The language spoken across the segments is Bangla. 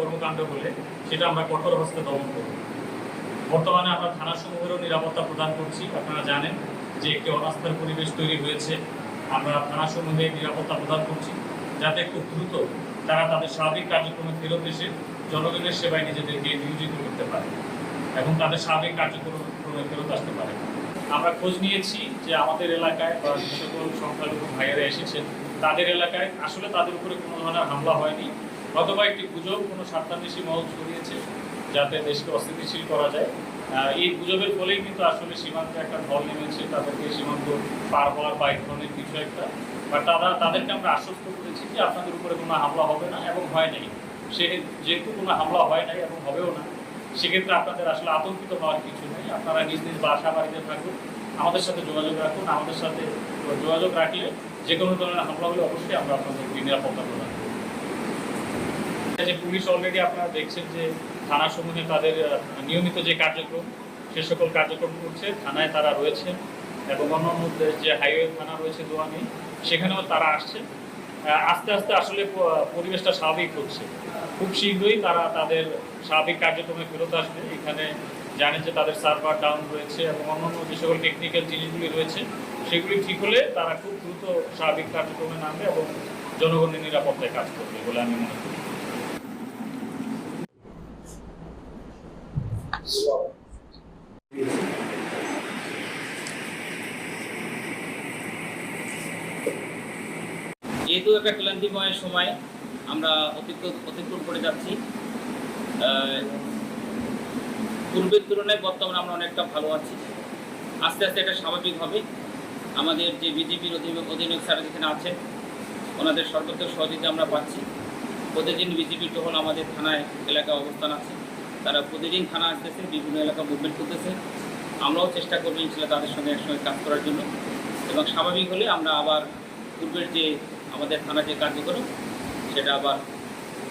কর্মকাণ্ড হলে সেটা আমরা কঠোর হস্তে দমন করব। বর্তমানে আমরা থানাসমূহেরও নিরাপত্তা প্রদান করছি, আপনারা জানেন যে একটি অনাস্থার পরিবেশ তৈরি হয়েছে। আমরা থানাসমূহে নিরাপত্তা প্রদান করছি, যাতে খুব দ্রুত তারা তাদের স্বাভাবিক কার্যক্রমে ফেরত এসে জনগণের সেবায় নিজেদেরকে নিয়োজিত করতে পারে এবং তাদের স্বাভাবিক কার্যক্রমে ফেরত আসতে পারে। আমরা খোঁজ নিয়েছি যে আমাদের এলাকায় বা সকল সংখ্যালঘু ভাইয়েরা এসেছেন, তাদের এলাকায় আসলে তাদের উপরে কোনো ধরনের হামলা হয়নি। অথবা একটি গুজব, কোনো স্বার্থান্বেষী মহল ছড়িয়েছে যাতে দেশকে অস্থিতিশীল করা যায়। এই গুজবের ফলেই কিন্তু আসলে সীমান্তে একটা ঢল নেমেছে, তাদেরকে সীমান্ত পার হওয়ার বা এক ধরনের কিছু একটা। বা তারা, তাদেরকে আমরা আশ্বস্ত করেছি যে আপনাদের উপরে কোনো হামলা হবে না এবং হয় নাই। সে যেহেতু কোনো হামলা হয় নাই এবং হবেও না, সেক্ষেত্রে আপনাদের আসলে আতঙ্কিত হওয়ার কিছু নেই। আপনারা নিজ নিজ বাসা বাড়িতে থাকুন, আমাদের সাথে যোগাযোগ রাখুন। আমাদের সাথে যোগাযোগ রাখলে যে কোনো ধরনের হামলা হলে অবশ্যই আমরা আপনাদেরকে নিরাপত্তা প্রদান যে পুলিশ অলরেডি আপনারা দেখছেন যে থানাসমূহে তাদের নিয়মিত যে কার্যক্রম সে সকল কার্যক্রম করছে থানায় তারা রয়েছেন এবং অন্যান্য যে- হাইওয়ে থানা রয়েছে দোয়ানি সেখানেও তারা আসছেন আহ, আস্তে আস্তে আসলে পরিবেশটা স্বাভাবিক হচ্ছে। খুব শীঘ্রই তারা তাদের স্বাভাবিক কার্যক্রমে ফেরত আসবে। এখানে জানেন যে তাদের সার্ভার ডাউন রয়েছে এবং অন্যান্য যে সকল টেকনিক্যাল জিনিসগুলি রয়েছে সেগুলি ঠিক হলে তারা খুব দ্রুত স্বাভাবিক কার্যক্রমে নামবে এবং জনগণের নিরাপত্তায় কাজ করবে বলে আমি মনে করি। যেহেতু একটা ক্লান্তিময় সময়, আমরা অতিক্রম করে যাচ্ছি। পূর্বের তুলনায় বর্তমানে আমরা অনেকটা ভালো আছি। আস্তে আস্তে এটা স্বাভাবিক হবে। আমাদের যে বিজেপির অধীনক স্যার যেখানে আছেন, ওনাদের সর্বোচ্চ সহযোগিতা আমরা পাচ্ছি। প্রতিদিন বিজেপি টহল আমাদের থানায়, এলাকায় অবস্থান আছে। তারা প্রতিদিন থানা আসতেছে, বিভিন্ন এলাকা মুভমেন্ট করতেছে। আমরাও চেষ্টা করব ইনশাল্লাহ তাদের সঙ্গে একসঙ্গে কাজ করার জন্য। এবং স্বাভাবিক হলে আমরা আবার পূর্বের যে আমাদের থানা যে কার্যক্রম, সেটা আবার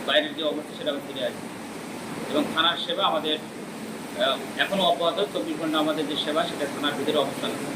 বাইরের যে অবস্থা, সেটা আবার ফিরে আসবে। এবং থানার সেবা আমাদের এখনও অব্যাহত। চব্বিশ ঘণ্টা আমাদের যে সেবা, সেটা থানার ভিতরে অবস্থান আছে।